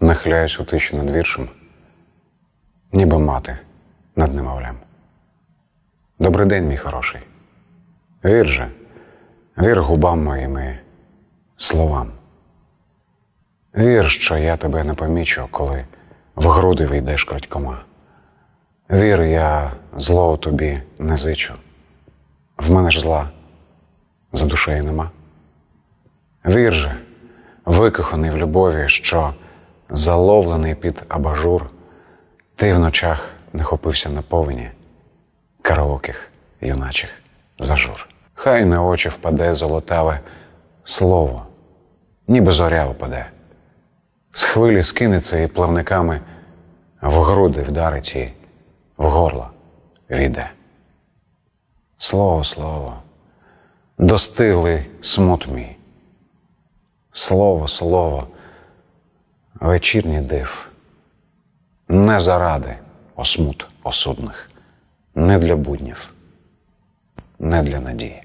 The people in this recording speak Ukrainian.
нахиляюсь у тиші над віршем, ніби мати над немовлям. Добрий день, мій хороший. Вір же, вір губам моїми словам. Вір, що я тебе не помічу, коли в груди війдеш крадькома. Вір, я злого тобі не зичу. В мене ж зла за душею нема. Вір же, викоханий в любові, що заловлений під абажур, ти в ночах не хопився на повені караоких юначих зажур. Хай на очі впаде золотаве слово, ніби зоря впаде. З хвилі скинеться і плавниками в груди вдарить і в горло війде. Слово, слово, достигли смут мій. Слово, слово, вечірній див, не заради осмут осудних, не для буднів, не для надії.